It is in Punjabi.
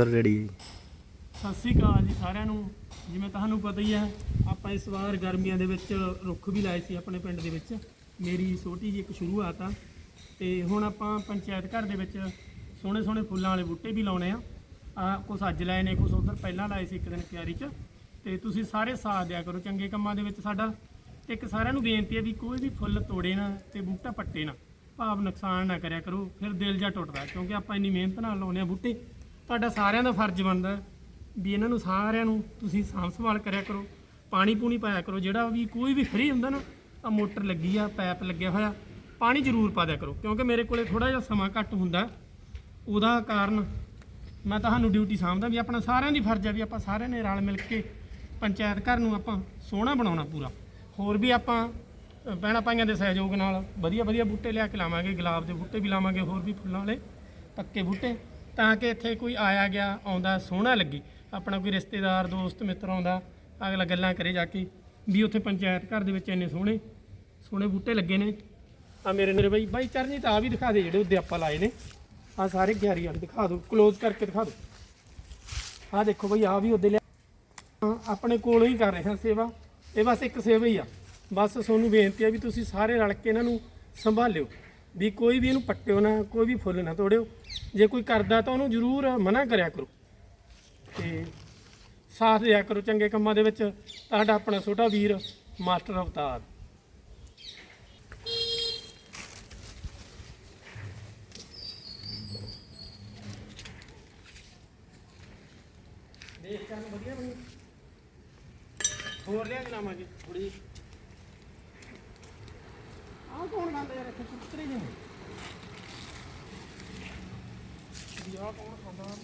ਸਰ ਰੈਡੀ ਸਤਿ ਸ੍ਰੀ ਅਕਾਲ ਜੀ ਸਾਰਿਆਂ ਨੂੰ। ਜਿਵੇਂ ਤੁਹਾਨੂੰ ਪਤਾ ਹੀ ਹੈ, ਆਪਾਂ ਇਸ ਵਾਰ ਗਰਮੀਆਂ ਦੇ ਵਿੱਚ ਰੁੱਖ ਵੀ ਲਾਏ ਸੀ ਆਪਣੇ ਪਿੰਡ ਦੇ ਵਿੱਚ। ਮੇਰੀ ਛੋਟੀ ਜਿਹੀ ਇੱਕ ਸ਼ੁਰੂਆਤ ਆ। ਤੇ ਹੁਣ ਆਪਾਂ ਪੰਚਾਇਤ ਘਰ ਦੇ ਵਿੱਚ ਸੋਹਣੇ ਸੋਹਣੇ ਫੁੱਲਾਂ ਵਾਲੇ ਬੂਟੇ ਵੀ ਲਾਉਣੇ ਆ। ਆ ਕੁਛ ਅੱਜ ਲਾਏ ਨੇ, ਕੁਛ ਉਧਰ ਪਹਿਲਾਂ ਲਾਏ ਸੀ ਇੱਕ ਦਿਨ ਕਿਆਰੀ 'ਚ। ਤੇ ਤੁਸੀਂ ਸਾਰੇ ਸਾਥ ਦਿਆ ਕਰੋ, ਚੰਗੇ ਕੰਮਾਂ ਦੇ ਵਿੱਚ ਸਾਡਾ। ਤੇ ਇੱਕ ਸਾਰਿਆਂ ਨੂੰ ਬੇਨਤੀ ਹੈ ਵੀ ਕੋਈ ਵੀ ਫੁੱਲ ਤੋੜੇ ਨਾ ਤੇ ਬੂਟਾ ਪੱਟੇ ਨਾ। ਭਾਵ ਨੁਕਸਾਨ ਨਾ ਕਰਿਆ ਕਰੋ, ਫਿਰ ਦਿਲ ਜਾ ਟੁੱਟਦਾ, ਕਿਉਂਕਿ ਆਪਾਂ ਇੰਨੀ ਮਿਹਨਤ ਨਾਲ ਲਾਉਨੇ ਆ ਬੂਟੇ। ਤੁਹਾਡਾ ਸਾਰਿਆਂ ਦਾ ਫਰਜ਼ ਬਣਦਾ ਵੀ ਇਹਨਾਂ ਨੂੰ ਸਾਰਿਆਂ ਨੂੰ ਤੁਸੀਂ ਸਾਂਭ ਸੰਭਾਲ ਕਰਿਆ ਕਰੋ ਪਾਣੀ ਪੂਣੀ ਪਾਇਆ ਕਰੋ ਜਿਹੜਾ ਵੀ ਕੋਈ ਵੀ ਫਰੀ ਹੁੰਦਾ ਨਾ ਆ ਮੋਟਰ ਲੱਗੀ ਆ ਪੈਪ ਲੱਗਿਆ ਹੋਇਆ ਪਾਣੀ ਜ਼ਰੂਰ ਪਾ ਦਿਆ ਕਰੋ ਕਿਉਂਕਿ ਮੇਰੇ ਕੋਲੇ ਥੋੜਾ ਜਿਹਾ ਸਮਾਂ ਘੱਟ ਹੁੰਦਾ ਉਹਦਾ ਕਾਰਨ ਮੈਂ ਤੁਹਾਨੂੰ ਡਿਊਟੀ ਸਾਂਭਦਾ ਵੀ ਆਪਣਾ ਸਾਰਿਆਂ ਦੀ ਫਰਜ਼ ਹੈ ਵੀ ਆਪਾਂ ਸਾਰਿਆਂ ਨੇ ਰਲ ਮਿਲ ਕੇ ਪੰਚਾਇਤ ਘਰ ਨੂੰ ਆਪਾਂ ਸੋਹਣਾ ਬਣਾਉਣਾ ਪੂਰਾ। ਹੋਰ ਵੀ ਆਪਾਂ ਅ, ਭੈਣਾਂ ਭਾਈਆਂ ਦੇ ਸਹਿਯੋਗ ਨਾਲ ਵਧੀਆ ਵਧੀਆ ਬੂਟੇ ਲਿਆ ਕੇ ਲਾਵਾਂਗੇ ਗੁਲਾਬ ਦੇ ਬੂਟੇ ਵੀ ਲਾਵਾਂਗੇ ਹੋਰ ਵੀ ਫੁੱਲਾਂ ਵਾਲੇ ਪੱਕੇ ਬੂਟੇ। ਤਾਂ ਕਿ ਇੱਥੇ ਕੋਈ ਆਇਆ ਗਿਆ ਆਉਂਦਾ ਸੋਹਣਾ ਲੱਗੇ। ਆਪਣਾ ਕੋਈ ਰਿਸ਼ਤੇਦਾਰ ਦੋਸਤ ਮਿੱਤਰ ਆਉਂਦਾ ਅਗਲਾ ਗੱਲਾਂ ਕਰੇ ਜਾ ਕੇ ਵੀ ਉੱਥੇ ਪੰਚਾਇਤ ਘਰ ਦੇ ਵਿੱਚ ਇੰਨੇ ਸੋਹਣੇ ਸੋਹਣੇ ਬੂਟੇ ਲੱਗੇ ਨੇ। ਆ ਮੇਰੇ ਮੇਰੇ ਬਾਈ ਬਾਈ ਚਰਨਜੀਤ ਆ ਵੀ ਦਿਖਾ ਦੇ ਜਿਹੜੇ ਉਹਦੇ ਆਪਾਂ ਲਾਏ ਨੇ। ਆ ਸਾਰੇ ਗਿਆਰੀ ਵਾਲੇ ਦਿਖਾ ਦਿਓ ক্লোਜ਼ ਕਰਕੇ ਦਿਖਾ ਦਿਓ ਆ ਦੇਖੋ ਬਈ ਆ ਵੀ ਉਹਦੇ ਲਿਆ। ਹਾਂ, ਆਪਣੇ ਕੋਲੋਂ ਹੀ ਕਰ ਰਹੇ ਹਾਂ ਸੇਵਾ। ਇਹ ਬਸ ਇੱਕ ਸੇਵਾ ਹੀ ਆ। ਬਸ ਤੁਹਾਨੂੰ ਬੇਨਤੀ ਆ ਵੀ ਤੁਸੀਂ ਸਾਰੇ ਰਲ ਕੇ ਇਹਨਾਂ ਨੂੰ ਸੰਭਾਲਿਓ। ਵੀ ਕੋਈ ਵੀ ਇਹਨੂੰ ਪੱਟਿਓ ਨਾ, ਕੋਈ ਵੀ ਫੁੱਲ ਨਾ ਤੋੜਿਓ। ਜੇ ਕੋਈ ਕਰਦਾ ਤਾਂ ਉਹਨੂੰ ਜ਼ਰੂਰ ਮਨਾ ਕਰਿਆ ਕਰੋ। ਤੇ ਸਾਥ ਦਿਆ ਕਰੋ ਚੰਗੇ ਕੰਮਾਂ ਦੇ ਵਿੱਚ। ਤੁਹਾਡਾ ਆਪਣਾ ਛੋਟਾ ਵੀਰ, ਮਾਸਟਰ ਅਵਤਾਰ। ਦੇਖ ਚੱਲ ਵਧੀਆ ਬਣੀ। ਹੋਰ ਲਿਆ ਜਲਾਵਾਂਗੇ ਥੋੜੀ ਜਿਹੀ ਆਹ ਕੌਣ ਖਾਂਦਾ ਯਾਰ ਇੱਥੇ ਕੁੱਤਰੇ ਨੇ ਵੀ ਕੌਣ ਖਾਂਦਾ